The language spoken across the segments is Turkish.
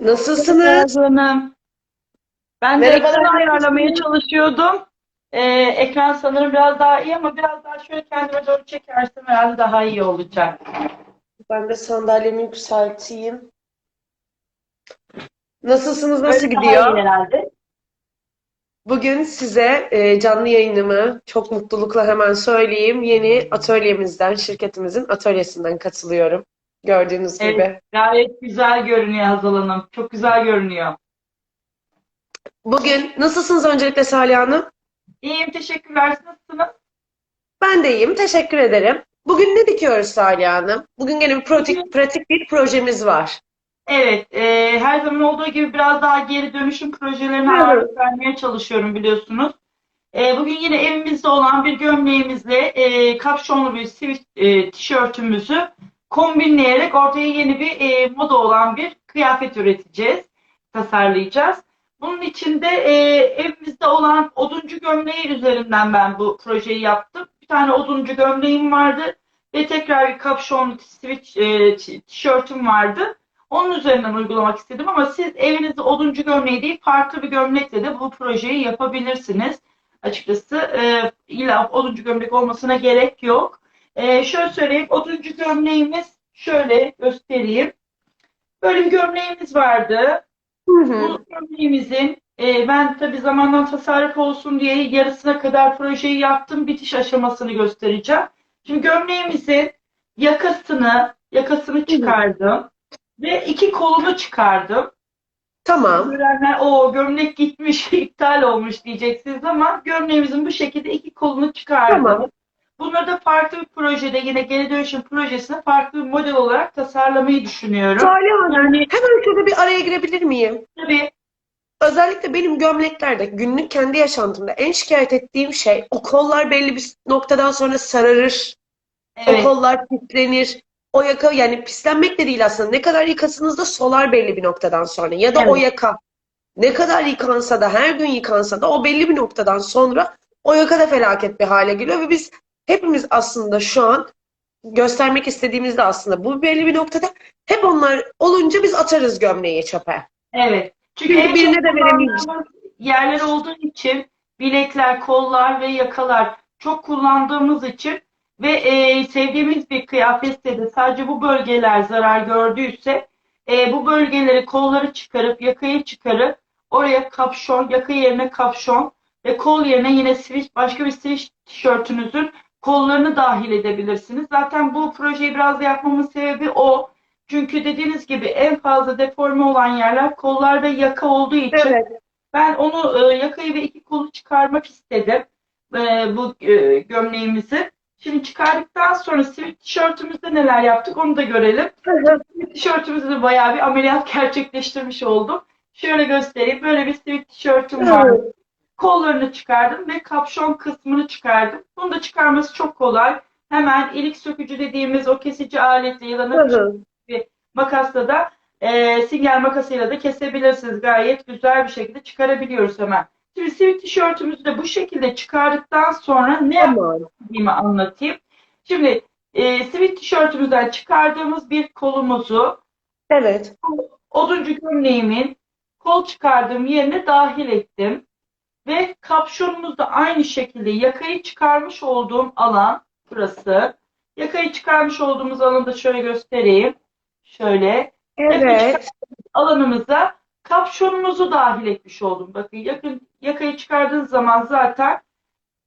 Nasılsınız? Hanım. Ben de Merhabalar, ekran ayarlamaya nasılsınız? çalışıyordum. Ee, ekran sanırım biraz daha iyi ama biraz daha şöyle kendime doğru çekersem herhalde daha iyi olacak. Ben de sandalyemi yükselteyim. Nasılsınız? Nasıl Böyle daha gidiyor? iyi herhalde. Bugün size e, canlı yayınımı çok mutlulukla hemen söyleyeyim. Yeni atölyemizden, şirketimizin atölyesinden katılıyorum. Gördüğünüz Evet. gibi. Gayet güzel görünüyor Hazal Hanım. Çok güzel görünüyor. Bugün nasılsınız öncelikle Salih Hanım? İyiyim, teşekkürler. Nasılsınız? Ben de iyiyim. Teşekkür ederim. Bugün ne dikiyoruz Salih Hanım? Bugün gene bir pratik, pratik bir projemiz var. Evet, e, her zaman olduğu gibi biraz daha geri dönüşüm projelerine Evet. ağırlık vermeye çalışıyorum biliyorsunuz. E, bugün yine evimizde olan bir gömleğimizle e, kapşonlu bir sivit e, tişörtümüzü kombinleyerek ortaya yeni bir e, moda olan bir kıyafet üreteceğiz, tasarlayacağız. Bunun için de e, evimizde olan oduncu gömleği üzerinden ben bu projeyi yaptım. Bir tane oduncu gömleğim vardı ve tekrar bir kapşonlu sivit e, tişörtüm vardı. Onun üzerinden uygulamak istedim ama siz evinizde oduncu gömleği değil farklı bir gömlekle de bu projeyi yapabilirsiniz. Açıkçası e, illa oduncu gömlek olmasına gerek yok. E, şöyle söyleyeyim oduncu gömleğimiz şöyle göstereyim. Böyle bir gömleğimiz vardı. Hı hı. Bu gömleğimizin e, ben tabii zamandan tasarruf olsun diye yarısına kadar projeyi yaptım. Bitiş aşamasını göstereceğim. Şimdi gömleğimizin yakasını yakasını çıkardım ve iki kolunu çıkardım. Tamam. Görenler o gömlek gitmiş, iptal olmuş diyeceksiniz ama gömleğimizin bu şekilde iki kolunu çıkardım. Tamam. Bunları da farklı bir projede yine geri dönüşüm projesine farklı bir model olarak tasarlamayı düşünüyorum. Salih Hanım, Yani hemen şurada bir araya girebilir miyim? tabii Özellikle benim gömleklerde günlük kendi yaşantımda en şikayet ettiğim şey o kollar belli bir noktadan sonra sararır. O evet, kollar pislenir. O yaka yani pislenmek de değil aslında. Ne kadar yıkasanız da solar belli bir noktadan sonra. Ya da o Evet. yaka ne kadar yıkansa da her gün yıkansa da o belli bir noktadan sonra o yaka da felaket bir hale geliyor ve biz hepimiz aslında şu an göstermek istediğimizde aslında bu belli bir noktada hep onlar olunca biz atarız gömleği çöpe. evet. Çünkü Çünkü birine de veremeyiz. yerler olduğu için bilekler, kollar ve yakalar çok kullandığımız için ve e, sevdiğimiz bir kıyafette de sadece bu bölgeler zarar gördüyse e, bu bölgeleri kolları çıkarıp yakayı çıkarıp oraya kapşon, yaka yerine kapşon ve kol yerine yine switch, başka bir switch tişörtünüzün kollarını dahil edebilirsiniz. Zaten bu projeyi biraz da yapmamın sebebi o. Çünkü dediğiniz gibi en fazla deforme olan yerler kollar ve yaka olduğu için ben onu e, yakayı ve iki kolu çıkarmak istedim. E, bu e, gömleğimizi. Şimdi çıkardıktan sonra sivit tişörtümüzde neler yaptık onu da görelim. Sivit tişörtümüzde de bayağı bir ameliyat gerçekleştirmiş oldum. Şöyle göstereyim. Böyle bir sivit tişörtüm var. Kollarını çıkardım ve kapşon kısmını çıkardım. Bunu da çıkarması çok kolay. Hemen ilik sökücü dediğimiz o kesici aletle ya da nakış makasla da e, sünger makasıyla da kesebilirsiniz. Gayet güzel bir şekilde çıkarabiliyoruz hemen. Şimdi sivit tişörtümüzü de bu şekilde çıkardıktan sonra ne Tamam. yaptığımı anlatayım. Şimdi e, sivit tişörtümüzden çıkardığımız bir kolumuzu Evet. oduncu gömleğimin kol çıkardığım yerine dahil ettim. Ve kapşonumuz da aynı şekilde yakayı çıkarmış olduğum alan burası. Yakayı çıkarmış olduğumuz alanı da şöyle göstereyim. Şöyle Evet. alanımıza kapşonumuzu dahil etmiş oldum. Bakın yakın yakayı çıkardığınız zaman zaten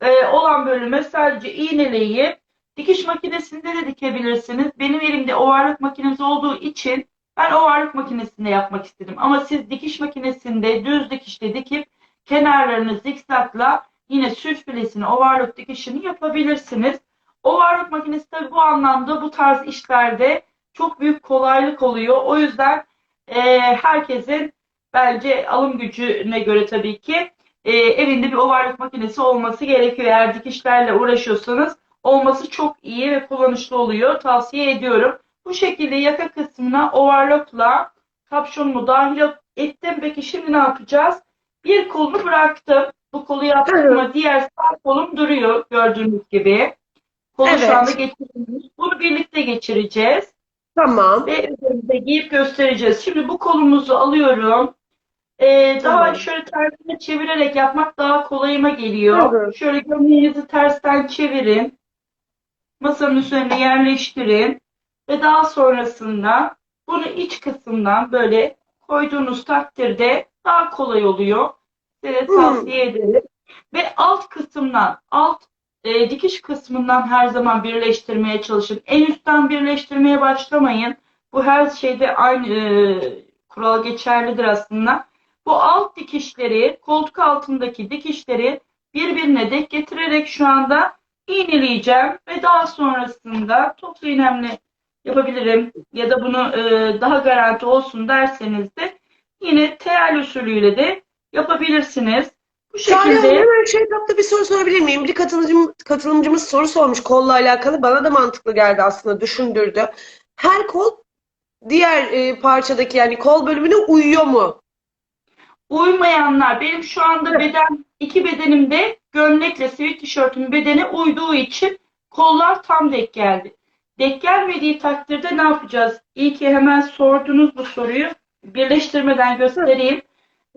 e, olan bölüme sadece iğneleyip dikiş makinesinde de dikebilirsiniz. Benim elimde ovarlık makinesi olduğu için ben ovarlık makinesinde yapmak istedim. Ama siz dikiş makinesinde düz dikişte dikip kenarlarını zikzakla yine sülfilesini ovarlık dikişini yapabilirsiniz. Ovarlık makinesi tabii bu anlamda bu tarz işlerde çok büyük kolaylık oluyor. O yüzden e, herkesin bence alım gücüne göre tabii ki e, evinde bir ovarlık makinesi olması gerekiyor. Eğer dikişlerle uğraşıyorsanız olması çok iyi ve kullanışlı oluyor. Tavsiye ediyorum. Bu şekilde yaka kısmına overlockla kapşonumu dahil ettim. Peki şimdi ne yapacağız? Bir kolunu bıraktım. Bu kolu yaptım ama diğer sağ kolum duruyor gördüğünüz gibi. Kolu Evet. şu anda geçirdiğimiz. Bunu birlikte geçireceğiz. Tamam. ve üzerimize giyip göstereceğiz. Şimdi bu kolumuzu alıyorum. Ee, daha Tamam. şöyle tersine çevirerek yapmak daha kolayıma geliyor. Hı. Şöyle gömleğinizi tersten çevirin. Masanın üzerine yerleştirin. Ve daha sonrasında bunu iç kısımdan böyle koyduğunuz takdirde daha kolay oluyor. Hı. tavsiye ederim. Ve alt kısımdan, alt e, dikiş kısmından her zaman birleştirmeye çalışın. En üstten birleştirmeye başlamayın. Bu her şeyde aynı e, kural geçerlidir aslında. Bu alt dikişleri, koltuk altındaki dikişleri birbirine denk getirerek şu anda iğneleyeceğim ve daha sonrasında toplu iğnemle yapabilirim ya da bunu e, daha garanti olsun derseniz de yine tel usulüyle de yapabilirsiniz. Bu şekilde hemen şu etapta bir soru sorabilir miyim? Bir katılımcım, katılımcımız soru sormuş kolla alakalı. Bana da mantıklı geldi aslında, düşündürdü. Her kol diğer e, parçadaki yani kol bölümüne uyuyor mu? uymayanlar benim şu anda Evet. beden iki bedenimde gömlekle sivil tişörtümün bedene uyduğu için kollar tam denk geldi. Denk gelmediği takdirde ne yapacağız? İyi ki hemen sordunuz bu soruyu. Birleştirmeden göstereyim.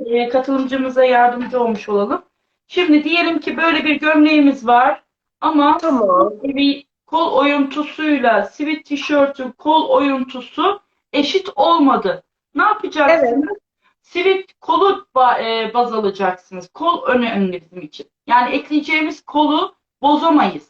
Ee, katılımcımıza yardımcı olmuş olalım. Şimdi diyelim ki böyle bir gömleğimiz var ama Tamam. bir kol oyuntusuyla sivil tişörtün kol oyuntusu eşit olmadı. Ne yapacaksınız? Sivil kolu ba- e, baz alacaksınız. Kol önemli bizim için. Yani ekleyeceğimiz kolu bozamayız.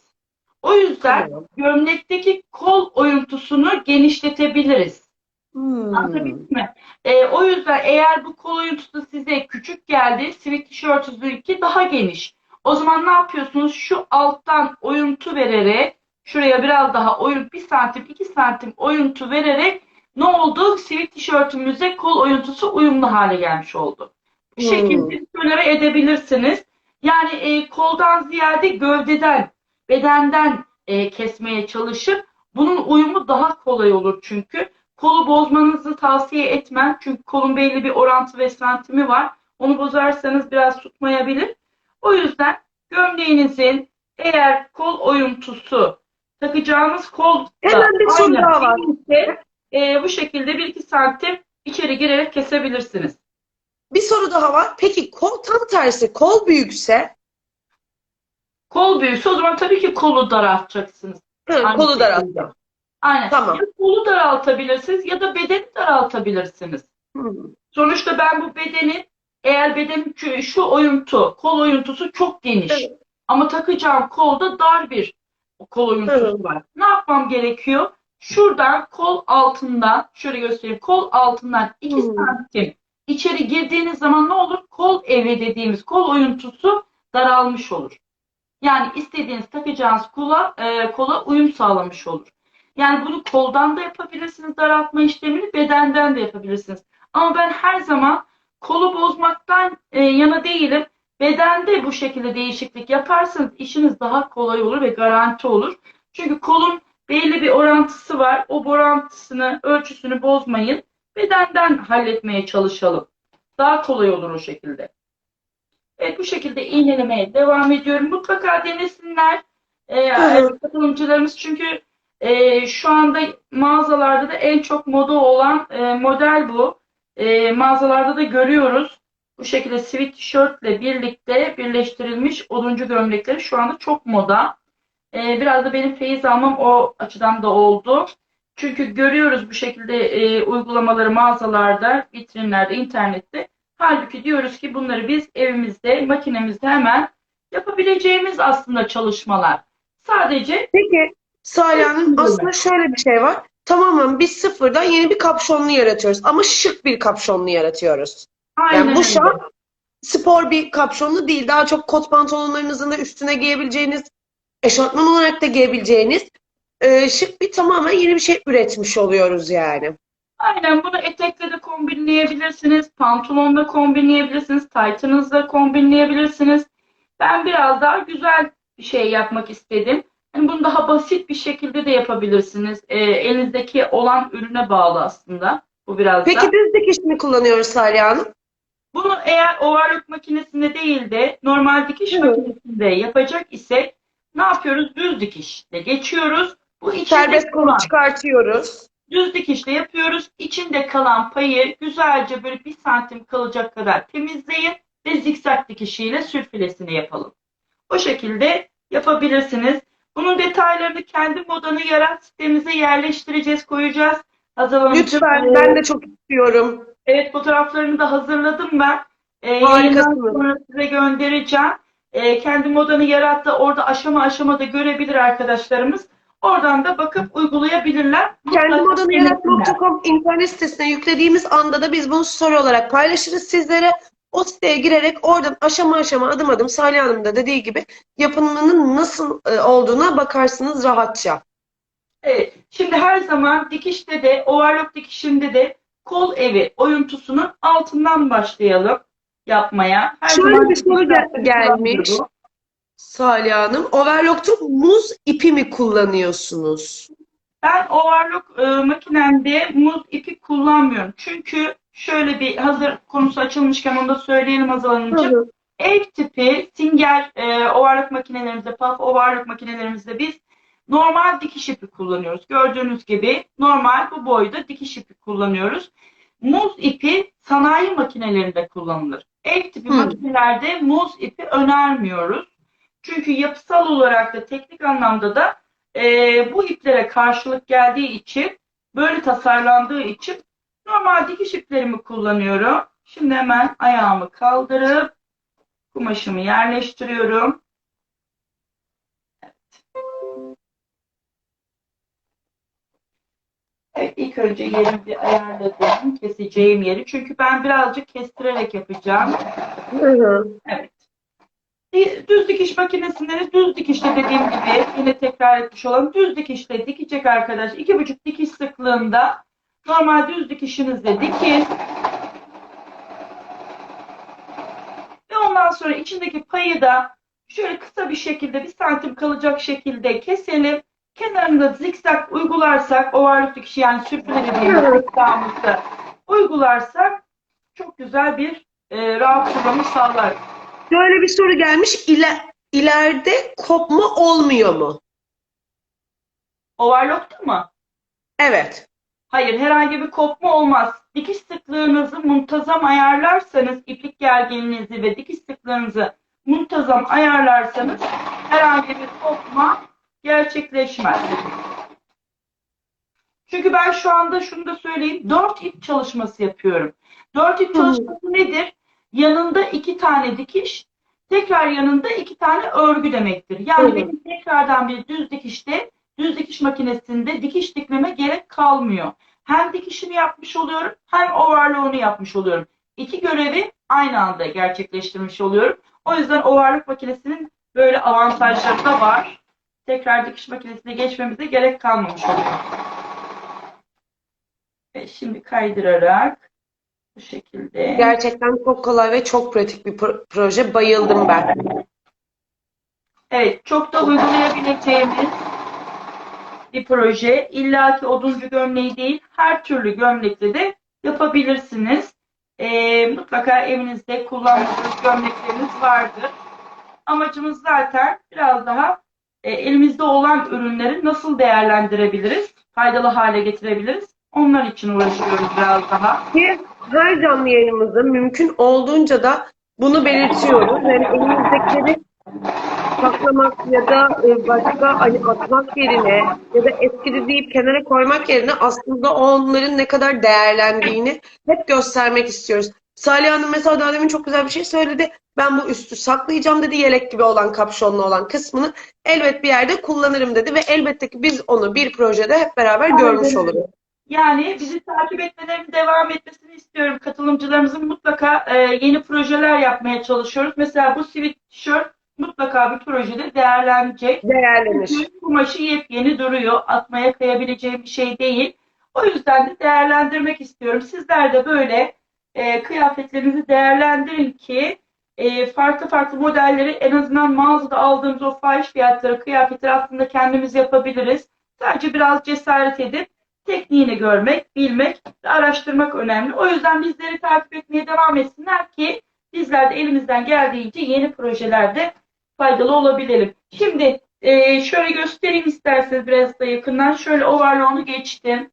O yüzden Tamam. gömlekteki kol oyuntusunu genişletebiliriz. Hmm. Anlatabildim mi? E, o yüzden eğer bu kol oyuntusu size küçük geldi, sivil tişörtünüzünki daha geniş. O zaman ne yapıyorsunuz? Şu alttan oyuntu vererek, şuraya biraz daha oyun, bir santim, iki santim oyuntu vererek ne oldu? Sivil tişörtümüze kol oyuntusu uyumlu hale gelmiş oldu. Bu Hmm. şekilde tolere edebilirsiniz. Yani e, koldan ziyade gövdeden, bedenden e, kesmeye çalışıp bunun uyumu daha kolay olur çünkü. Kolu bozmanızı tavsiye etmem. Çünkü kolun belli bir orantı ve santimi var. Onu bozarsanız biraz tutmayabilir. O yüzden gömleğinizin eğer kol oyuntusu takacağımız kol Hemen bir soru aynı daha var. değilse, e, bu şekilde 1-2 santim içeri girerek kesebilirsiniz. Bir soru daha var. Peki kol tam tersi, kol büyükse Kol büyüse o zaman tabii ki kolu daraltacaksınız. hı, Aynı kolu daraltacağım. Aynen. Tamam. Ya kolu daraltabilirsiniz ya da bedeni daraltabilirsiniz. Hmm. Sonuçta ben bu bedenin eğer bedenin şu, şu oyuntu, kol oyuntusu çok geniş. Evet. Ama takacağım kolda dar bir kol oyuntusu Evet. var. Ne yapmam gerekiyor? Şuradan kol altından, şöyle göstereyim. Kol altından 2 Hmm. santim içeri girdiğiniz zaman ne olur? Kol evi dediğimiz kol oyuntusu daralmış olur. Yani istediğiniz takacağınız kola, e, kola uyum sağlamış olur. Yani bunu koldan da yapabilirsiniz daraltma işlemini, bedenden de yapabilirsiniz. Ama ben her zaman kolu bozmaktan e, yana değilim. Bedende bu şekilde değişiklik yaparsanız işiniz daha kolay olur ve garanti olur. Çünkü kolun belli bir orantısı var. O orantısını, ölçüsünü bozmayın. Bedenden halletmeye çalışalım. Daha kolay olur o şekilde. Evet bu şekilde iğnelemeye devam ediyorum. Mutlaka denesinler e, hı. katılımcılarımız çünkü e, şu anda mağazalarda da en çok moda olan e, model bu. E, mağazalarda da görüyoruz. Bu şekilde sivit tişörtle birlikte birleştirilmiş oduncu gömlekleri şu anda çok moda. E, biraz da benim feyiz almam o açıdan da oldu. Çünkü görüyoruz bu şekilde e, uygulamaları mağazalarda, vitrinlerde, internette. Halbuki diyoruz ki bunları biz evimizde, makinemizde hemen yapabileceğimiz aslında çalışmalar. Sadece Peki Salih Hanım Kesinlikle. aslında şöyle bir şey var. Tamamen biz sıfırdan yeni bir kapşonlu yaratıyoruz. Ama şık bir kapşonlu yaratıyoruz. aynen Yani bu şu an spor bir kapşonlu değil. Daha çok kot pantolonlarınızın da üstüne giyebileceğiniz, eşortman olarak da giyebileceğiniz e, şık bir tamamen yeni bir şey üretmiş oluyoruz yani. Aynen bunu etekle de kombinleyebilirsiniz, pantolonla kombinleyebilirsiniz, taytınızla kombinleyebilirsiniz. Ben biraz daha güzel bir şey yapmak istedim. Hani bunu daha basit bir şekilde de yapabilirsiniz. Ee, elinizdeki olan ürüne bağlı aslında. Bu biraz da. Peki düz dikiş mi kullanıyoruz Salih Hanım? Bunu eğer overlock makinesinde değil de normal dikiş Evet. makinesinde yapacak isek ne yapıyoruz? Düz dikişle geçiyoruz. Bu Serbest kolu çıkartıyoruz. Düz dikişle yapıyoruz. İçinde kalan payı güzelce böyle bir santim kalacak kadar temizleyin ve zikzak dikişiyle sürfilesini yapalım. O şekilde yapabilirsiniz. Bunun detaylarını kendi modanı yarat sitemize yerleştireceğiz, koyacağız. Hanımcığım, Lütfen ben de çok istiyorum. Evet fotoğraflarını da hazırladım ben. Ee, Harikasınız. sonra size göndereceğim. Ee, kendi modanı yarattı. Orada aşama aşama da görebilir arkadaşlarımız. Oradan da bakıp uygulayabilirler. Kendi modanı yarat.com internet sitesine yüklediğimiz anda da biz bunu story olarak paylaşırız sizlere. O siteye girerek oradan aşama aşama adım adım Salih Hanım da dediği gibi yapımının nasıl e, olduğuna bakarsınız rahatça. Evet. Şimdi her zaman dikişte de, overlock dikişinde de kol evi oyuntusunun altından başlayalım yapmaya. Her Şöyle bir soru gel- gelmiş. bu. Salih Hanım, overlock'ta muz ipi mi kullanıyorsunuz? Ben overlock e, makinemde muz ipi kullanmıyorum. Çünkü şöyle bir hazır konusu açılmışken onu da söyleyelim Hazal Hanımcığım. Ev tipi Singer e, overlock makinelerimizde, puff overlock makinelerimizde biz normal dikiş ipi kullanıyoruz. Gördüğünüz gibi normal bu boyda dikiş ipi kullanıyoruz. Muz ipi sanayi makinelerinde kullanılır. Ev tipi Hı. makinelerde muz ipi önermiyoruz. Çünkü yapısal olarak da teknik anlamda da e, bu iplere karşılık geldiği için böyle tasarlandığı için normal dikiş iplerimi kullanıyorum. Şimdi hemen ayağımı kaldırıp kumaşımı yerleştiriyorum. Evet, ilk önce yerimi bir ayarladım. Keseceğim yeri. Çünkü ben birazcık kestirerek yapacağım. Evet. Bir Düz dikiş makinesinde de düz dikişte dediğim gibi yine tekrar etmiş olalım. Düz dikişte dikecek arkadaş. iki buçuk dikiş sıklığında normal düz dikişinizde dikin. Ve ondan sonra içindeki payı da şöyle kısa bir şekilde bir santim kalacak şekilde keselim. Kenarında zikzak uygularsak overlock dikişi yani Evet. zikzakımızı uygularsak çok güzel bir e, rahat kullanım sağlar. Şöyle bir soru gelmiş. İle, ileride kopma olmuyor mu? Overlock'ta mı? Evet. Hayır, herhangi bir kopma olmaz. Dikiş sıklığınızı muntazam ayarlarsanız, iplik gerginliğinizi ve dikiş sıklığınızı muntazam ayarlarsanız herhangi bir kopma gerçekleşmez. Çünkü ben şu anda şunu da söyleyeyim. Dört ip çalışması yapıyorum. Dört ip Hı. çalışması nedir? Yanında iki tane dikiş, tekrar yanında iki tane örgü demektir. Yani Hı. benim tekrardan bir düz dikişte, düz dikiş makinesinde dikiş dikmeme gerek kalmıyor. Hem dikişini yapmış oluyorum, hem overlock'unu yapmış oluyorum. İki görevi aynı anda gerçekleştirmiş oluyorum. O yüzden overlock makinesinin böyle avantajları da var. Tekrar dikiş makinesine geçmemize gerek kalmamış oluyor. Ve şimdi kaydırarak bu şekilde. Gerçekten çok kolay ve çok pratik bir pro- proje. Bayıldım ben. Evet, çok da uygulayabileceğimiz bir proje. İlla ki oduncu gömleği değil, her türlü gömlekte de yapabilirsiniz. Ee, mutlaka evinizde kullandığınız gömlekleriniz vardır. Amacımız zaten biraz daha e, elimizde olan ürünleri nasıl değerlendirebiliriz, faydalı hale getirebiliriz. Onlar için uğraşıyoruz biraz daha. Ki her canlı yayınımızda mümkün olduğunca da bunu belirtiyoruz. Yani elimizdekileri saklamak ya da e, başka hani atmak yerine ya da eskidi deyip kenara koymak yerine aslında onların ne kadar değerlendiğini hep göstermek istiyoruz. Salih Hanım mesela daha demin çok güzel bir şey söyledi. Ben bu üstü saklayacağım dedi. Yelek gibi olan, kapşonlu olan kısmını elbet bir yerde kullanırım dedi ve elbette ki biz onu bir projede hep beraber görmüş Aynen. oluruz. Yani bizi takip etmelerinin devam etmesini istiyorum. Katılımcılarımızın mutlaka e, yeni projeler yapmaya çalışıyoruz. Mesela bu sweatshirt mutlaka bir projede değerlenecek. Değerlenir. Çünkü kumaşı yepyeni duruyor. Atmaya kayabileceğim bir şey değil. O yüzden de değerlendirmek istiyorum. Sizler de böyle e, kıyafetlerinizi değerlendirin ki e, farklı farklı modelleri en azından mağazada aldığımız o fahiş fiyatları kıyafetleri aslında kendimiz yapabiliriz. Sadece biraz cesaret edip tekniğini görmek, bilmek ve araştırmak önemli. O yüzden bizleri takip etmeye devam etsinler ki bizler de elimizden geldiğince yeni projelerde faydalı olabilelim. Şimdi e, şöyle göstereyim isterseniz biraz da yakından. Şöyle overlock'unu geçtim.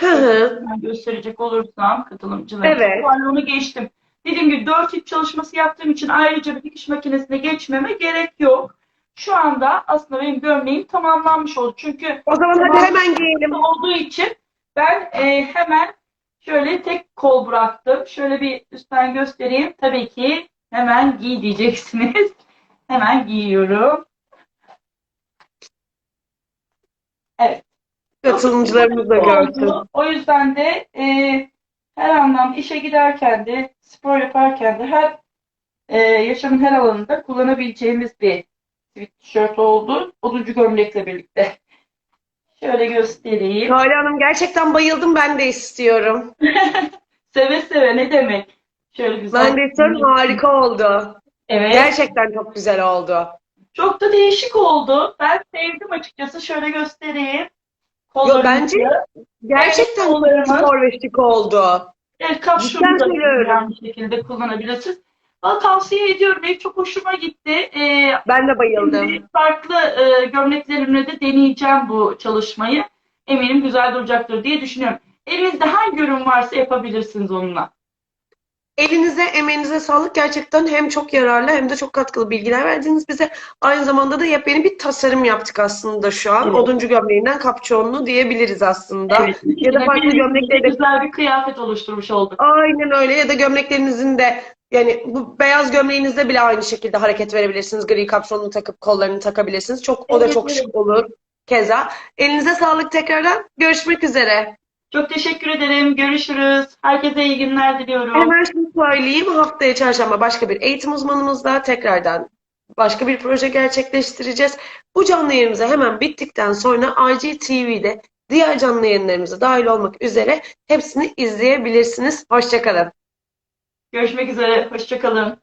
Hı hı. Ben gösterecek olursam katılımcılar. Evet. Onu geçtim. Dediğim gibi 4 ip çalışması yaptığım için ayrıca bir dikiş makinesine geçmeme gerek yok. Şu anda aslında benim gömleğim tamamlanmış oldu. Çünkü O zaman hadi hemen giyelim. olduğu için ben e, hemen şöyle tek kol bıraktım. Şöyle bir üstten göstereyim. Tabii ki hemen giy diyeceksiniz. hemen giyiyorum. Katılımcılarımız da oldu. O yüzden de e, her anlamda işe giderken de spor yaparken de her e, yaşamın her alanında kullanabileceğimiz bir tişört oldu. Oduncu gömlekle birlikte. Şöyle göstereyim. Hale Hanım gerçekten bayıldım ben de istiyorum. Seve seve ne demek? Şöyle güzel. Ben de istiyorum harika oldu. Evet. Gerçekten çok güzel oldu. Çok da değişik oldu. Ben sevdim açıkçası. Şöyle göstereyim. Yo, Kollarımızı. bence gerçekten kollarımız. spor ve şık oldu. Evet, kapşonu Cidden da söylüyorum. aynı şekilde kullanabilirsiniz. Valla tavsiye ediyorum. Benim çok hoşuma gitti. Ee, Ben de bayıldım. şimdi farklı e, gömleklerimle de deneyeceğim bu çalışmayı. Eminim güzel duracaktır diye düşünüyorum. Elinizde hangi ürün varsa yapabilirsiniz onunla. Elinize, emeğinize sağlık. Gerçekten hem çok yararlı hem de çok katkılı bilgiler verdiniz bize. Aynı zamanda da yepyeni bir tasarım yaptık aslında şu an. Evet. Oduncu gömleğinden kapçonlu diyebiliriz aslında. Evet. Ya da farklı gömlekleri de güzel bir kıyafet oluşturmuş olduk. Aynen öyle ya da gömleklerinizin de yani bu beyaz gömleğinizde bile aynı şekilde hareket verebilirsiniz. Gri kapşonunu takıp kollarını takabilirsiniz. Çok o da çok şık olur. Keza. Elinize sağlık tekrardan. Görüşmek üzere. Çok teşekkür ederim. Görüşürüz. Herkese iyi günler diliyorum. Hemen şunu söyleyeyim. Haftaya çarşamba başka bir eğitim uzmanımızla tekrardan başka bir proje gerçekleştireceğiz. Bu canlı yayınımıza hemen bittikten sonra IGTV'de diğer canlı yayınlarımıza dahil olmak üzere hepsini izleyebilirsiniz. Hoşçakalın. Görüşmek üzere. Hoşçakalın.